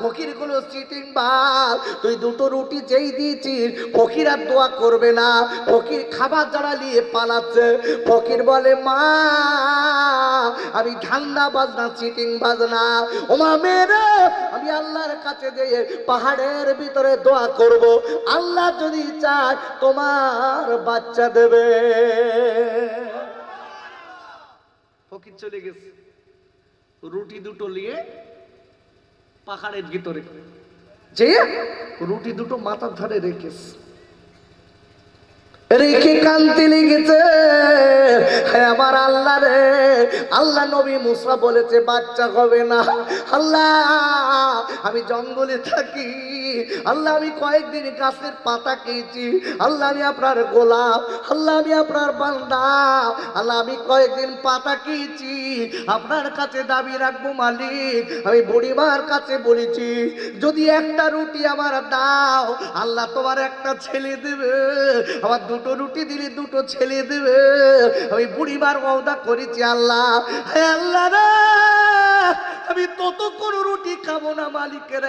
ফকিরগুলো cheating বাল। তুই দুটো রুটি যেই দিয়েছিস, ফকির আর দোয়া করবে না। ফকির খাবার যারা নিয়ে পালাচ্ছে। ফকির বলে, মা, আমি ধান্দা বাজনা, চিটিং বাজনা। ওমা মেরে, আমি আল্লাহর কাছে যেয়ে পাহাড়ের ভিতরে দোয়া করব। আল্লাহ যদি চায়, তোমার বাচ্চা দেবে। ফকির চলে গেছে। রুটি দুটো নিয়ে পাহাড়ের ভিতরে। যে রুটি দুটো মাথার ধারে রেখেছে। রেখে কান্তি লেগেছে। হ্যাঁ আমার আল্লাহ রে। আল্লাহ নবী মুসা বলেছে, বাচ্চা হবে না। আল্লাহ, আমি জঙ্গলে থাকি। আল্লাহ, আমি কয়েকদিন গাছের পাতা খেয়েছি আল্লাহ, আমি আপনার গোলাপ। আল্লাহ, আমি আপনার বান্দা। আল্লাহ, আমি কয়েকদিন পাতা খেয়েছি আপনার কাছে দাবি রাখব, মালিক। আমি বুড়িমার কাছে বলেছি, যদি একটা রুটি আমার দাও, আল্লাহ তোমার একটা ছেলে দেবে। আমার দুটো রুটি দিলে দুটো ছেলে দেবে। আমি বুড়িমার ওদা করেছি আল্লাহ। আল্লাহ রে! আমি ততক্ষণ রুটি খাব না, মালিকের।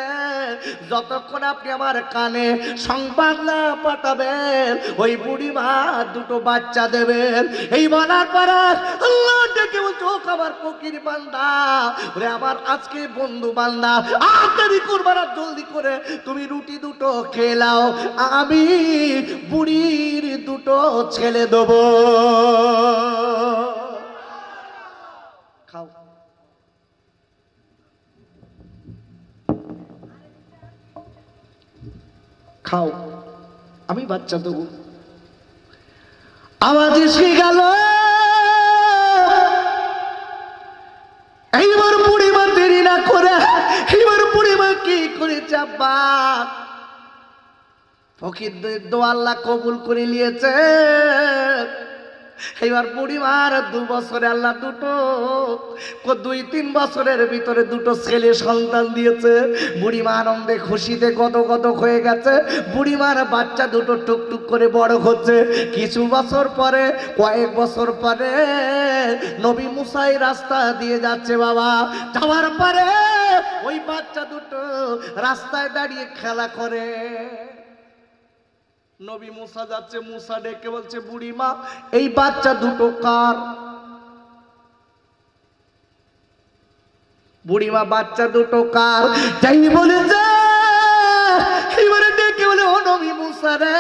যতক্ষণ আপনি আমার কানে সংবাদ না পাঠাবেন, ওই বুড়ি বুড়িমা দুটো বাচ্চা দেবেন। এই বলার পরে আল্লাহ ডেকে বলছে আমার ফকির বান্দা, ওরে আমার আজকে বন্ধু বান্দা, আর দেরি করবা না, জলদি করে তুমি রুটি দুটো খেলাও আমি বুড়ির দুটো ছেলে দেবো। খাও। আমি বাচ্চা দেব। আওয়াজ এসে গেল। এইবার বুড়িমা দেরি না করে, এইবার বুড়িমা কি করে চাপা ফকিরদের দোয়াল্লা কবুল করে নিয়েছে। এবার বুড়িমার দু বছরে আল্লাহ দুটো দুই তিন বছরের ভিতরে দুটো ছেলে সন্তান দিয়েছে। বুড়িমা আনন্দে খুশিতে কত কত হয়ে গেছে। বুড়িমার বাচ্চা দুটো টুকটুক করে বড় হচ্ছে। কিছু বছর পরে, কয়েক বছর পরে নবী মুসাই রাস্তা দিয়ে যাচ্ছে বাবা। যাওয়ার পরে ওই বাচ্চা দুটো রাস্তায় দাঁড়িয়ে খেলা করে। নবী মুসা যাচ্ছে, মুসা ডেকে বলছে বুড়ি মা এই বাচ্চা দুটো কার? বুড়ি মা বাচ্চা দুটো কার? যাই বলেছে রে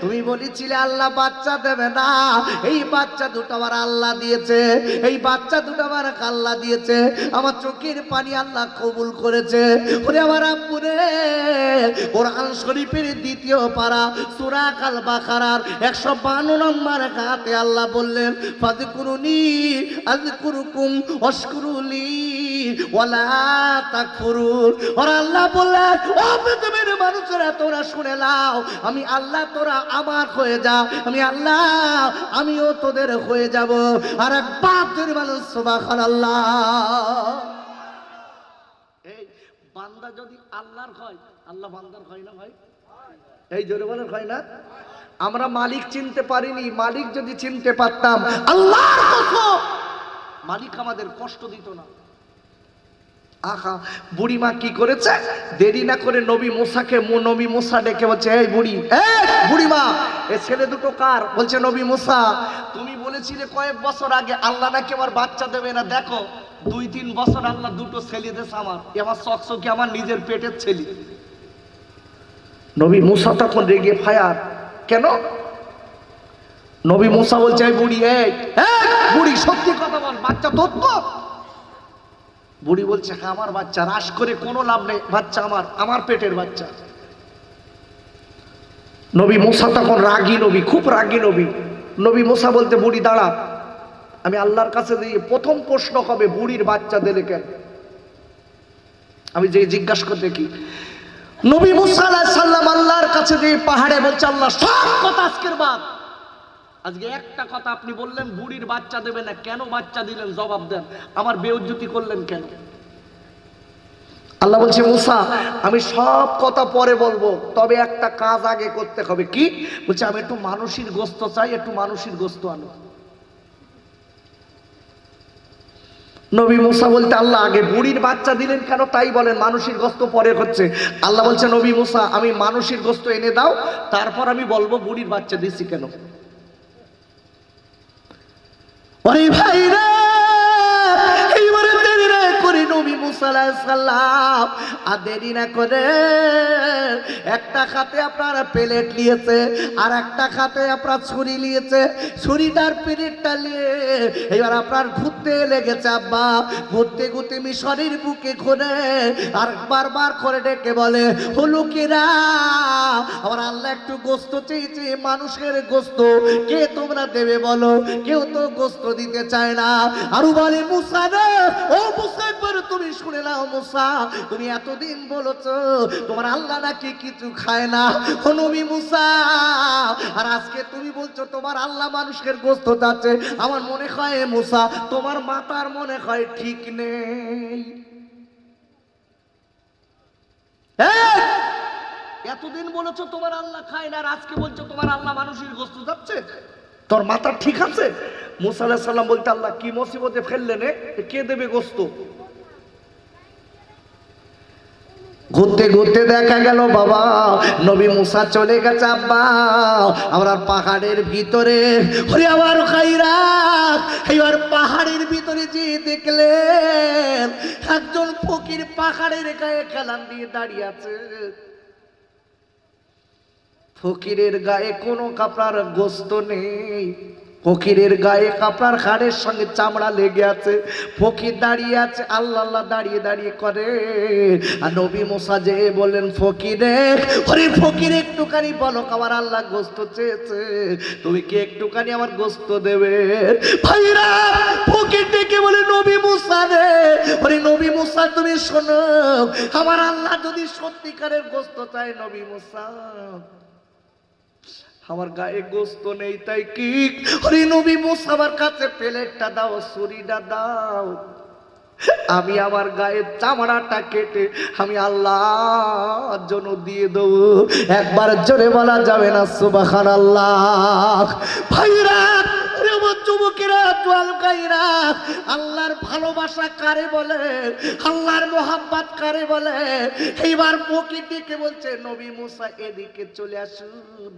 তুমি বলেছিলে, আল্লাহ বাচ্চা দেবে না। এই বাচ্চা দুটো আমার আল্লাহ দিয়েছে। এই বাচ্চা দুটো আমার আল্লাহ দিয়েছে। আমার চোখের পানি আল্লাহ কবুল করেছে। ওরে আমার আব্বু রে, কোরআন শরীফের দ্বিতীয় পারা, সূরা কাল বাকারার একশো বান্ন নম্বর হাতে আল্লাহ বললেন, ফাযকুরুনি, আযকুরুকুম, ওয়াশকুরুলি। আল্লাহ আমি আল্লাহ তোরা আমার হয়ে যা, আমি আল্লাহ, আমিও তোদের হয়ে যাব। আর এক বাপদের মানুষ, সুবহানাল্লাহ। এই বান্দা যদি আল্লাহর হয়, আল্লাহ বান্দার হয় না ভাই? এই জোরে হয় না? আমরা মালিক চিনতে পারিনি, মালিক যদি চিনতে পারতাম, আল্লাহর কসম, মালিক আমাদের কষ্ট দিত না। আহা বুড়িমা কি করেছে? দেরি না করে নবী মোসাকে নবী মোসা ডেকে বলছে এই বুড়ি বুড়িমা এ ছেলে দুটো কার? বলছে নবী মোসা তুমি বলেছিলে কয়েক বছর আগে আল্লাহ নাকি আমার বাচ্চা দেবে না। দেখো দুই তিন বছর আল্লাহ দুটো ছেলে দেশ আমার। আমার চকচকে আমার নিজের পেটের ছেলে। নবী মুসা তখন রেগে ফায়ার। কেন? নবী মুসা বলছে বুড়ি এই, বুড়ি সত্যি কথা বল বাচ্চা তোর তো? বুড়ি বলছে হ্যাঁ আমার বাচ্চা রাস করে কোনো লাভ নেই, বাচ্চা আমার আমার পেটের বাচ্চা। নবী মুসা তখন রাগী নবী, খুব রাগী নবী। নবী মুসা বলতে, বুড়ি, দাঁড়া, আমি আল্লাহর কাছে দিয়ে প্রথম প্রশ্ন হবে, বুড়ির বাচ্চা দিলে কেন? আমি যে জিজ্ঞাসা করে দেখি, নবী মুসা আলাইহিস সালাম আল্লাহর কাছে দিয়ে পাহাড়ে বলছে, আল্লাহ, সব কথা আজকের বাদ। আজকে একটা কথা আপনি বললেন, বুড়ির বাচ্চা দেবে না। কেন বাচ্চা দিলেন? জবাব দেন। আমার বেউজ্জতি করলেন কেন? আল্লাহ বলছে, মুসা, আমি সব কথা পরে বলব, তবে একটা কাজ আগে করতে হবে। কি? বলছে, আমি একটু মানুষের গোস্ত চাই, একটু মানুষের গোস্ত আনো। নবী মুসা বলতে, আল্লাহ, আগে বুড়ির বাচ্চা দিলেন কেন? তাই বলেন, মানুষের গোস্ত পরে হচ্ছে। আল্লাহ বলছে, নবী মুসা, আমি মানুষের গোস্ত এনে দাও, তারপর আমি বলব, বুড়ির বাচ্চা দিছি কেন? ওরে ভাই সালাম আর দেরি না করে একটা খাতে আপনার প্লেট নিয়েছে, আর একটা খাতে আপনার ছুরি নিয়েছে। ছুরিটার প্লেটটা নিয়ে এবার আপনার ঘুরতে লেগেছে, আব্বা। ঘুরতে ঘুরতে মিশরের বুকে ঘুরে আর বারবার করে ডেকে বলে, হলো কিরা আমার আল্লাহ একটু গোস্ত চেয়েছে মানুষের গোস্ত কে তোমরা দেবে বলো? কেউ তো গোস্ত দিতে চায় না। আরও বলে, মুসা ও মুসা একবার তুমি শুনে নাও মুসা, তুমি এতদিন বলেছ, তোমার আল্লাহ নাকি কিছু খায় না? নবী মুসা, আর আজকে তুমি বলছো, তোমার আল্লাহ গোস্ত চাচ্ছে আমার মনে হয়, মুসা, তোমার মাতার মনে হয় ঠিক নেই। এতদিন বলেছ, তোমার আল্লাহ খায় না, আর আজকে বলছো, তোমার আল্লাহ মানুষের গোস্ত যাচ্ছে? তোর মাথা ঠিক আছে? মুসা আলাইহিস সালাম বলতে, আল্লাহ কি মুসিবতে ফেললেন? কে দেবে গোস্ত? ঘুরতে ঘুরতে দেখা গেল, বাবা, নবী মুসা চলে গেছে, আব্বা। আমরা পাহাড়ের ভিতরে, ওরে আবার খাইরা এবার পাহাড়ের ভিতরে যে দেখলেন, একজন ফকির পাহাড়ের গায়ে খেলান দিয়ে দাঁড়িয়ে আছে। ফকিরের গায়ে কোনো কাপড়ার গোস্ত নেই। ফকিরের গায়ে কাপড়ার হাড়ের সঙ্গে চামড়া লেগে আছে। ফকির দাঁড়িয়ে আছে, আল্লাহ আল্লাহ দাঁড়িয়ে দাঁড়িয়ে করে। আর নবী মোসা যে বললেন, ফকিরে, ওরে ফকির, একটুখানি বলো আমার আল্লাহ গোস্ত চেয়েছে। তুমি কি একটুখানি আমার গোস্ত দেবে? ভাইরা, ফকির ডেকে বলে, নবী মুসা রে, ওরে নবী মুসা, তুমি শোনো, আমার আল্লাহ যদি সত্যিকারের গোস্ত চায় নবী মুসা। আমার গায়ে গোস্ত নেই, তাই কি? ওরে নবী মুসাবার কাছে প্লেটটা দাও, ছুরিটা দাও। আমি আমার গায়ের চামড়াটা কেটে আমি আল্লাহর জন্য দিয়ে দেবো। একবার জোরে বলা যাবে না সুবাখান আল্লাহ ভাইরা যুবকেরা জোয়াল গাইরা, আল্লাহর ভালোবাসা কারে বলে? আল্লাহর মোহাব্বত কারে বলে? এইবার প্রকৃতিকে বলছে, নবী মুসা, এদিকে চলে আসুন।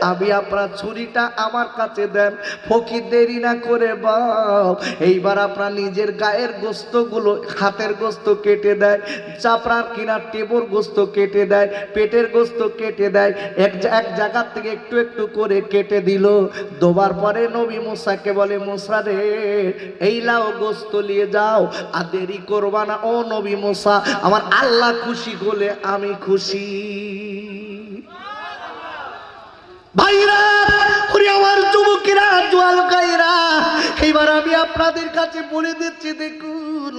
আমি আপনার ছুরিটা আমার কাছে দেন। ফকির দেরি না করে বাপ। এইবার আপনার নিজের গায়ের গোস্তগুলো, হাতের গোস্ত কেটে দেয়, চাপড়ার কিনার টেবর গোস্ত কেটে দেয়, পেটের গোস্ত কেটে দেয়, এক এক জায়গার থেকে একটু একটু করে কেটে দিল। দোবার পরে নবী মুসাকে বলে, মুসা রে, এই লাও গোস্ত নিয়ে যাও, আর দেরি করবা না। ও নবী মুসা, আমার আল্লাহ খুশি হলে আমি খুশি। ভাইরা, ওরে আমার যুবকেরা জোয়াল গাইরা এইবার আমি আপনাদের কাছে বলে দিচ্ছি, দেখুন,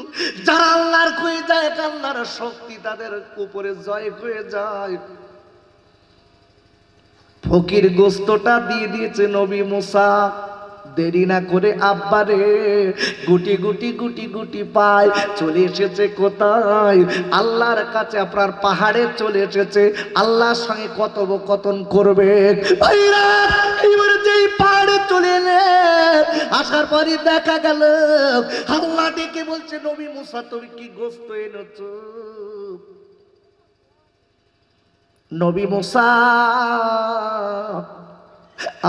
যারা আল্লাহর হয়ে যায় আল্লাহর শক্তি, তাদের উপরে জয় হয়ে যায়। ফকির গোস্তটা দিয়ে দিয়েছে নবী মুসা। দেরি না করে আব্বারে গুটি গুটি গুটি গুটি পায় চলে এসেছে কোথায়? আল্লাহর কাছে আপনার পাহাড়ে চলে এসেছে। আল্লাহর সঙ্গে কথোপকথন করবে। ভাইরা এবারে যেই পাহাড়ে চলে এলেন আসার পরই দেখা গেল, আল্লাহ ডেকে বলছে, নবী মুসা, তুমি কি গোস্ত এনেছো? নবী মুসা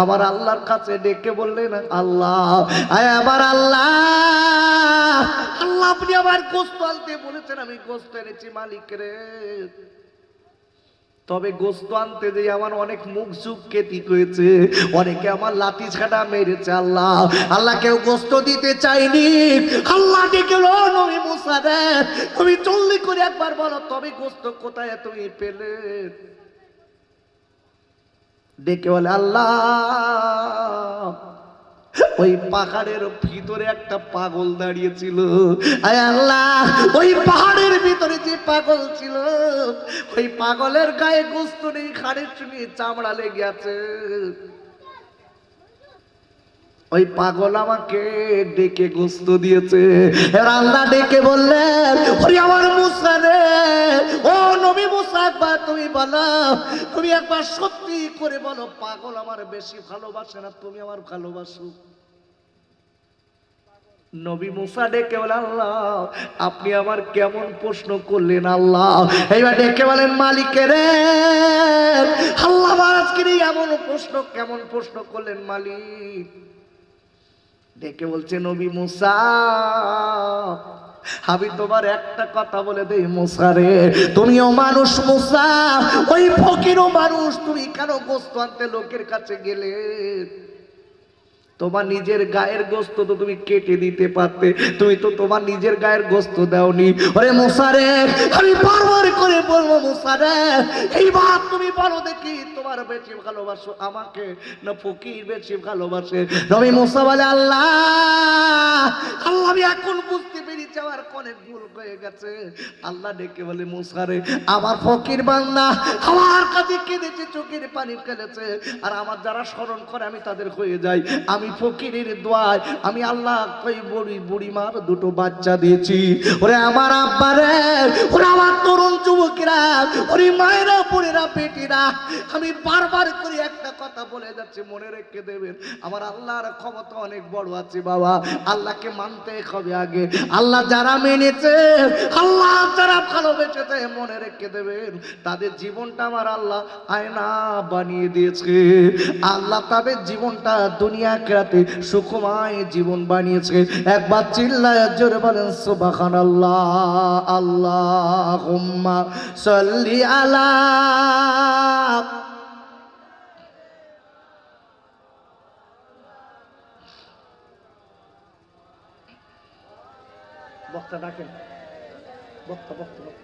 আমার আল্লাহর কাছে ডেকে বললেন, আল্লাহ, আয় আমার আল্লাহ। আল্লাহ, আপনি আমার গোস্ত আনতে বলেছেন, আমি গোস্ত এনেছি, মালিক রে। তবে গোস্ত আনতে যে আমার অনেক মুখ চুপ কেতি হয়েছে। অনেকে আমার লাঠি ছাড়া মেরেছে, আল্লাহ। আল্লাহ, কেউ গোস্ত দিতে চাইনি আল্লাহ ডেকে নবী মুসা তুমি চল্লি করে একবার বলো, তবে গোস্ত কোথায় তুমি পেলে? ডেকে বলে, আল্লাহ, ওই পাহাড়ের ভিতরে একটা পাগল দাঁড়িয়েছিল। আয় আল্লাহ, ওই পাহাড়ের ভিতরে যে পাগল ছিল, ওই পাগলের গায়ে গোস্ত নেই খাড়ের চুনি, চামড়া লেগে আছে। ওই পাগল আমাকে ডেকে গোস্ত দিয়েছে। আল্লাহ ডেকে বললেন, ওরে আমার মুসা ও একবার তুমি বলো, তুমি একবার সত্যি করে বলো, পাগল আমার বেশি ভালোবাসে না, তুমি আমার ভালোবাসো। নবী মুসা ডেকে বলে, আল্লাহ, আপনি আমার কেমন প্রশ্ন করলেন, আল্লাহ? এইবার ডেকে বলেন, মালিকের, আল্লাহ এমন প্রশ্ন, কেমন প্রশ্ন করলেন, মালিক? ডেকে বলছে, নবী মুসা আমি তোমার একটা কথা বলে দেই, মুসা রে। তুমিও মানুষ, মুসা। ওই ফকিরও মানুষ, তুমি কেন গোস্ত আনতে লোকের কাছে গেলে? তোমার নিজের গায়ের গোস্ত তো তুমি কেটে দিতে পারতে, তুমি তো তোমার নিজের গায়ের গোস্ত দাওনি। ওরে মুসারে আমি বারবার করে বলব মুসারে এইবার তুমি বলো দেখি তোমার বেশি ভালোবাসো আমাকে না ফকির বেশি ভালোবাসে? নবী মুসা বলে, আল্লাহ আল্লাহ, আমি এখন বুঝতে পেরেছি আমার অনেক ভুল হয়ে গেছে। আল্লাহ ডেকে বলে মুসারে আমার ফকির বান্দা, আমার কাছে কেঁদেছে, চোখের পানি ফেলেছে। আর আমার যারা স্মরণ করে, আমি তাদের হয়ে যাই। আমি ফকিরের দোয়ায়, আমি আল্লাহ ওই বুড়ি বুড়িমার দুটো বাচ্চা দিয়েছি। ওরে আমার আব্বারে ওরে আমার তরুণ যুবকেরা, ওরে মায়েরা বুড়িরা বেটিরা, আমি বারবার করে একটা কথা বলে যাচ্ছি, মনে রেখে দেবেন। আমার আল্লাহর ক্ষমতা অনেক বড় আছে, বাবা। আল্লাহকে মানতে হবে আগে। আল্লাহ যারা মেনেছে, আল্লাহ যারা ভালোবেসেছে মনে রেখে দেবেন, তাদের জীবনটা আমার আল্লাহ আয়না বানিয়ে দিয়েছে। আল্লাহ তাদের জীবনটা দুনিয়া কেরাতে সুখময় জীবন বানিয়েছে। একবার চিল্লায় জোরে বলেন সুবাখান আল্লাহ আল্লাহ হুম্মা সল্লি আলা বক্তা ডাকেন বক্তা বক্তা।